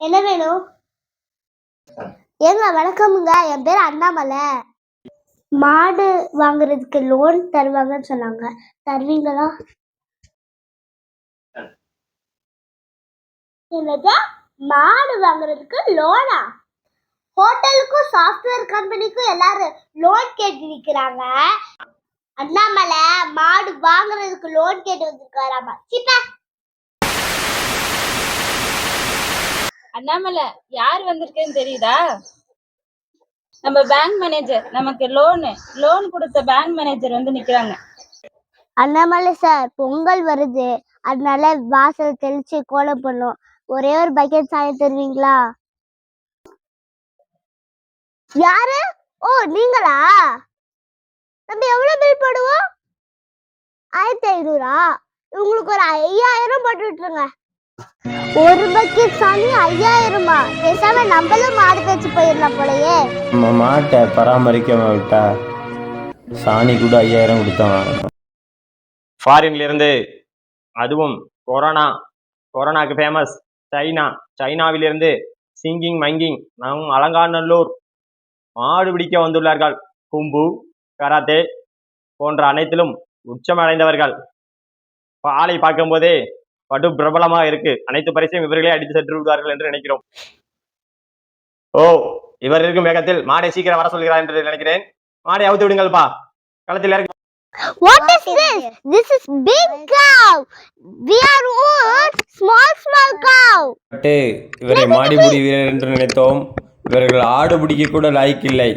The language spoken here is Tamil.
என்ன வேணும் ஏங்க வணக்கமுங்க. என் பேர் அண்ணாமலை. மாடு வாங்குறதுக்கு லோன் தருவாங்கன்னு சொன்னாங்க. தருவீங்களா? என்னது? மாடு வாங்குறதுக்கு லோனா ஹோட்டலுக்கும் சாஃப்ட்வேர் கம்பெனிக்கும் எல்லாரும் லோன் கேட்டு நிக்கிறாங்க. அண்ணாமலை மாடு வாங்குறதுக்கு லோன் கேட்டு வந்திருக்காராமா? சிப்பா அண்ணாமலை யார் வந்திருக்கேன்னு தெரியுதா? நம்ம பேங்க் மேனேஜர் நமக்கு லோனு லோன் கொடுத்த பேங்க் மேனேஜர் வந்து நிக்கிறாங்க. அண்ணாமலை சார் பொங்கல் வருது. அதனால வாசல் தெளிச்சு கோலம் பண்ணும் ஒரே ஒரு பக்கெட் சாயம் தருவீங்களா? யாரு? ஓ நீங்களா? நம்ம எவ்வளவு பில் போடுவோம்? ஆயிரத்தி ஐநூறா? உங்களுக்கு ஒரு ஐயாயிரம் போட்டு விட்டுருங்க. ஒரு பக்கெட் சாணி ஐயாயிரமா? பேசாம நம்மளும் மாடு பேச்சு போயிடலாம் போலயே. நம்ம மாட்டை பராமரிக்காம விட்டா சாணி கூட ஐயாயிரம் கொடுத்தான் ஃபாரின்ல இருந்து அதுவும் கொரோனா கொரோனாக்கு ஃபேமஸ் சைனா சைனாவிலிருந்து சிங்கிங் மங்கிங் நம் அலங்காநல்லூர் மாடு பிடிக்க வந்துள்ளார்கள். கும்பு கராத்தே போன்ற அனைத்திலும் உச்சமடைந்தவர்கள். பாலை பார்க்கும்போதே படு பிரபலமாக இருக்கு. அனைத்து பரிசையும் இவர்களே அடித்து சென்று விடுவார்கள் என்று நினைக்கிறோம். ஓ இவர் இருக்கும் வேகத்தில் மாடை சீக்கிரம் வர சொல்கிறார் என்று நினைக்கிறேன். மாடை அவுத்து விடுங்கள்ப்பா. களத்தில் இறக்கி What is this? This is big cow. We are all small small cow. இவரை மாடிபிடி வீரர் என்று நினைத்தோம். இவர்கள் ஆடு பிடிக்க கூட லாய்க்கில்லை.